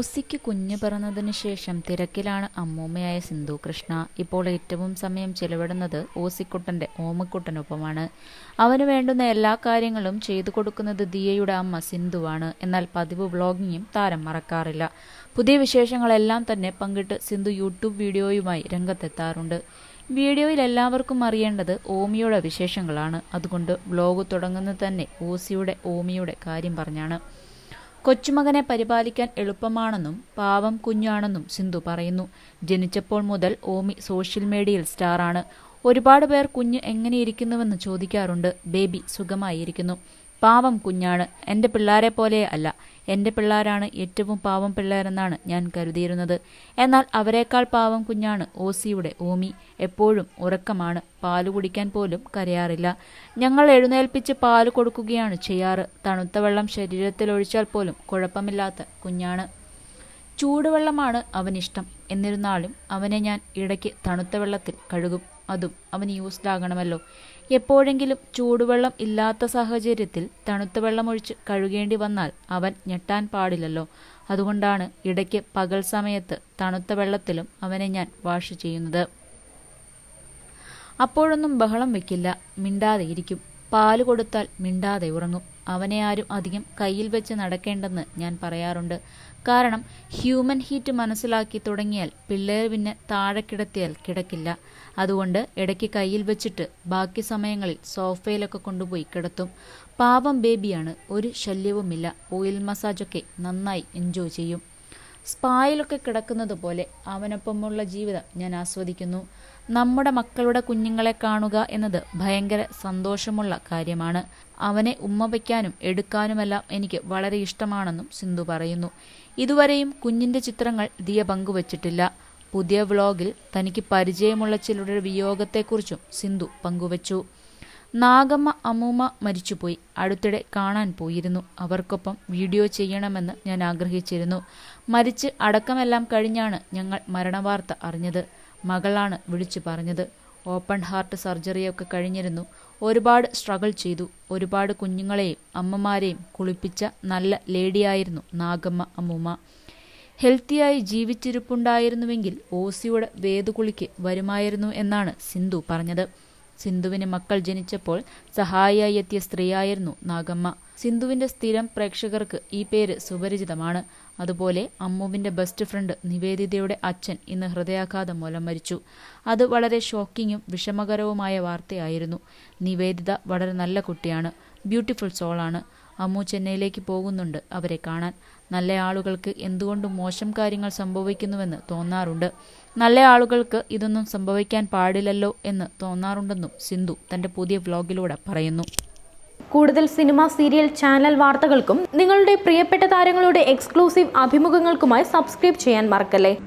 ഓസിക്ക് കുഞ്ഞു പിറന്നതിന് ശേഷം തിരക്കിലാണ് അമ്മൂമ്മയായ സിന്ധു കൃഷ്ണ. ഇപ്പോൾ ഏറ്റവും സമയം ചെലവിടുന്നത് ഓസിക്കുട്ടന്റെ ഓമക്കുട്ടനൊപ്പമാണ്. അവന് വേണ്ടുന്ന എല്ലാ കാര്യങ്ങളും ചെയ്തു കൊടുക്കുന്നത് ദിയയുടെ അമ്മ സിന്ധുവാണ്. എന്നാൽ പതിവ് വ്ളോഗിങ്ങും താരം മറക്കാറില്ല. പുതിയ വിശേഷങ്ങളെല്ലാം തന്നെ പങ്കിട്ട് സിന്ധു യൂട്യൂബ് വീഡിയോയുമായി രംഗത്തെത്താറുണ്ട്. വീഡിയോയിൽ എല്ലാവർക്കും അറിയേണ്ടത് ഓമിയുടെ വിശേഷങ്ങളാണ്. അതുകൊണ്ട് വ്ളോഗ് തുടങ്ങുന്നത് തന്നെ ഓസിയുടെ ഓമിയുടെ കാര്യം പറഞ്ഞാണ്. കൊച്ചുമകനെ പരിപാലിക്കാൻ എളുപ്പമാണെന്നും പാവം കുഞ്ഞാണെന്നും സിന്ധു പറയുന്നു. ജനിച്ചപ്പോൾ മുതൽ ഓമി സോഷ്യൽ മീഡിയയിൽ സ്റ്റാറാണ്. ഒരുപാട് പേർ കുഞ്ഞ് എങ്ങനെയിരിക്കുന്നുവെന്ന് ചോദിക്കാറുണ്ട്. ബേബി സുഖമായിരിക്കുന്നു. പാവം കുഞ്ഞാണ്. എന്റെ പിള്ളാരെ പോലെ അല്ല. എന്റെ പിള്ളാരാണ് ഏറ്റവും പാവം പിള്ളേരെന്നാണ് ഞാൻ കരുതിയിരുന്നത്. എന്നാൽ അവരെക്കാൾ പാവം കുഞ്ഞാണ് ഓസിയുടെ ഓമി. എപ്പോഴും ഉറക്കമാണ്. പാൽ കുടിക്കാൻ പോലും കരയാറില്ല. ഞങ്ങൾ എഴുന്നേൽപ്പിച്ച് പാൽ കൊടുക്കുകയാണ് ചെയ്യാറ്. തണുത്ത വെള്ളം ശരീരത്തിൽ ഒഴിച്ചാൽ പോലും കുഴപ്പമില്ലാത്ത കുഞ്ഞാണ്. ചൂടുവെള്ളമാണ് അവനിഷ്ടം. എന്നിരുന്നാലും അവനെ ഞാൻ ഇടയ്ക്ക് തണുത്ത വെള്ളത്തിൽ കഴുകും. അതും അവന് യൂസ്ഡ് ആകണമല്ലോ. എപ്പോഴെങ്കിലും ചൂടുവെള്ളം ഇല്ലാത്ത സാഹചര്യത്തിൽ തണുത്ത വെള്ളമൊഴിച്ച് കഴുകേണ്ടി വന്നാൽ അവൻ ഞെട്ടാൻ പാടില്ലല്ലോ. അതുകൊണ്ടാണ് ഇടയ്ക്ക് പകൽ സമയത്ത് തണുത്ത വെള്ളത്തിലും അവനെ ഞാൻ വാഷ് ചെയ്യുന്നത്. അപ്പോഴൊന്നും ബഹളം വെക്കില്ല. മിണ്ടാതെ ഇരിക്കും. പാൽ കൊടുത്താൽ മിണ്ടാതെ ഉറങ്ങും. അവനെ ആരും അധികം കയ്യിൽ വെച്ച് നടക്കേണ്ടെന്ന് ഞാൻ പറയാറുണ്ട്. കാരണം ഹ്യൂമൻ ഹീറ്റ് മനസ്സിലാക്കി തുടങ്ങിയാൽ പിള്ളേർ പിന്നെ താഴെ കിടത്തിയാൽ കിടക്കില്ല. അതുകൊണ്ട് ഇടയ്ക്ക് കയ്യിൽ വെച്ചിട്ട് ബാക്കി സമയങ്ങളിൽ സോഫയിലൊക്കെ കൊണ്ടുപോയി കിടത്തും. പാവം ബേബിയാണ് ഒരു ശല്യവുമില്ല. ഓയിൽ മസാജൊക്കെ നന്നായി എൻജോയ് ചെയ്യും. സ്പായിലൊക്കെ കിടക്കുന്നത് പോലെ അവനൊപ്പമുള്ള ജീവിതം ഞാൻ ആസ്വദിക്കുന്നു. നമ്മുടെ മക്കളുടെ കുഞ്ഞുങ്ങളെ കാണുക എന്നത് ഭയങ്കര സന്തോഷമുള്ള കാര്യമാണ്. അവനെ ഉമ്മ വയ്ക്കാനും എടുക്കാനുമെല്ലാം എനിക്ക് വളരെ ഇഷ്ടമാണെന്നും സിന്ധു പറയുന്നു. ഇതുവരെയും കുഞ്ഞിന്റെ ചിത്രങ്ങൾ ദിയ പങ്കുവച്ചിട്ടില്ല. പുതിയ വ്ളോഗിൽ തനിക്ക് പരിചയമുള്ള ചിലരുടെ വിയോഗത്തെക്കുറിച്ചും സിന്ധു പങ്കുവച്ചു. നാഗമ്മ അമ്മൂമ്മ മരിച്ചുപോയി. അടുത്തിടെ കാണാൻ പോയിരുന്നു. അവർക്കൊപ്പം വീഡിയോ ചെയ്യണമെന്ന് ഞാൻ ആഗ്രഹിച്ചിരുന്നു. മരിച്ച് അടക്കമെല്ലാം കഴിഞ്ഞാണ് ഞങ്ങൾ മരണവാർത്ത അറിഞ്ഞത്. മകളാണ് വിളിച്ചു പറഞ്ഞത്. ഓപ്പൺ ഹാർട്ട് സർജറിയൊക്കെ കഴിഞ്ഞിരുന്നു. ഒരുപാട് സ്ട്രഗിൾ ചെയ്തു. ഒരുപാട് കുഞ്ഞുങ്ങളെയും അമ്മമാരെയും കുളിപ്പിച്ച നല്ല ലേഡിയായിരുന്നു നാഗമ്മ അമ്മൂമ്മ. ഹെൽത്തിയായി ജീവിച്ചിരിപ്പുണ്ടായിരുന്നുവെങ്കിൽ ഓസിയുടെ വേദുകുളിക്ക് വരുമായിരുന്നു എന്നാണ് സിന്ധു പറഞ്ഞത്. സിന്ധുവിന് മക്കൾ ജനിച്ചപ്പോൾ സഹായിയായി എത്തിയ സ്ത്രീയായിരുന്നു നാഗമ്മ. സിന്ധുവിന്റെ സ്ഥിരം പ്രേക്ഷകർക്ക് ഈ പേര് സുപരിചിതമാണ്. അതുപോലെ അമ്മുവിന്റെ ബെസ്റ്റ് ഫ്രണ്ട് നിവേദിതയുടെ അച്ഛൻ ഇന്ന് ഹൃദയാഘാതം മൂലം മരിച്ചു. അത് വളരെ ഷോക്കിങ്ങും വിഷമകരവുമായ വാർത്തയായിരുന്നു. നിവേദിത വളരെ നല്ല കുട്ടിയാണ്. ബ്യൂട്ടിഫുൾ സോളാണ് അമ്മു ചെന്നൈയിലേക്ക് പോകുന്നുണ്ട് അവരെ കാണാൻ. നല്ല ആളുകൾക്ക് എന്തുകൊണ്ടും മോശം കാര്യങ്ങൾ സംഭവിക്കുന്നുവെന്ന് തോന്നാറുണ്ട്. നല്ല ആളുകൾക്ക് ഇതൊന്നും സംഭവിക്കാൻ പാടില്ലല്ലോ എന്ന് തോന്നാറുണ്ടെന്നും സിന്ധു തന്റെ പുതിയ വ്ലോഗിലൂടെ പറയുന്നു. കൂടുതൽ സിനിമ സീരിയൽ ചാനൽ വാർത്തകൾക്കും നിങ്ങളുടെ പ്രിയപ്പെട്ട താരങ്ങളുടെ എക്സ്ക്ലൂസീവ് അഭിമുഖങ്ങൾക്കുമായി സബ്സ്ക്രൈബ് ചെയ്യാൻ മറക്കല്ലേ?